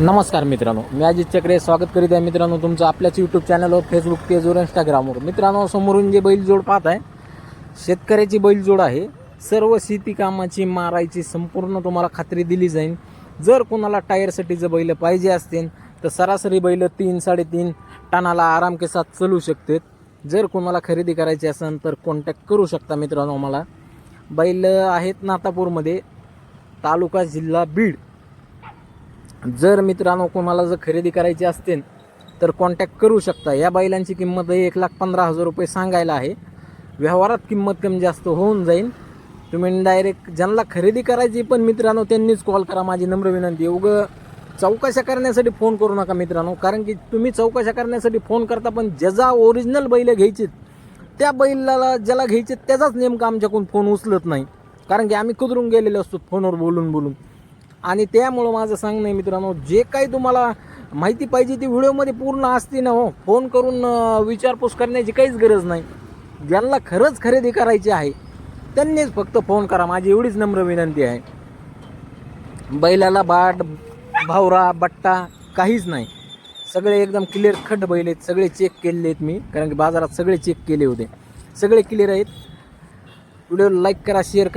नमस्कार मित्रांनो मी अजित चक्रे स्वागत करीत आहे मित्रांनो तुमचं आपल्याच यूट्यूब चॅनलवर फेसबुक पेजवर इंस्टाग्रामवर मित्रांनो समोरून जे बैलजोड पाहत आहे शेतकऱ्याची बैलजोड आहे. सर्व शेती कामाची मारायची संपूर्ण तुम्हाला खात्री दिली जाईल जर कोणाला टायरसाठी जर बैल पाहिजे असतील तर सरासरी बैल तीन साडेतीन टनाला आराम के साथ चालू शकते. जर कोणाला खरेदी करायची असेल तर कॉन्टॅक्ट करू शकता मित्रांनो मला बैल आहेत नातापूरमध्ये तालुका जिल्हा बीड. जर मित्रांनो कोणाला जर खरेदी करायची असतील तर कॉन्टॅक्ट करू शकता. या बैलांची किंमत एक लाख पंधरा हजार रुपये सांगायला आहे. व्यवहारात किंमत कमी जास्त होऊन जाईल. तुम्ही डायरेक्ट ज्यांना खरेदी करायची पण मित्रांनो त्यांनीच कॉल करा. माझी नम्र विनंती आहे. उगं चौकशा करण्यासाठी फोन करू नका मित्रांनो. कारण की तुम्ही चौकशा करण्यासाठी फोन करता पण ज्याचा ओरिजिनल बैल घ्यायचे त्या बैलाला ज्याला घ्यायचे त्याचाच नेमका आमच्याकडून फोन उचलत नाही. कारण की आम्ही कुदरून गेलेलो असतो फोनवर बोलून बोलून. आणि त्यामुळं माझं सांगणं आहे मित्रांनो जे काही तुम्हाला माहिती पाहिजे ती व्हिडिओमध्ये पूर्ण असते ना हो. फोन करून विचारपूस करण्याची काहीच गरज नाही. ज्यांना खरंच खरेदी करायची आहे त्यांनीच फक्त फोन करा. माझी एवढीच नम्र विनंती आहे. बैलाला बाट भावरा बट्टा काहीच नाही. सगळे एकदम क्लिअर खट बैल आहेत. सगळे चेक केलेले आहेत मी. कारण की बाजारात सगळे चेक केले होते. सगळे क्लिअर आहेत. व्हिडिओ लाईक करा शेअर करा.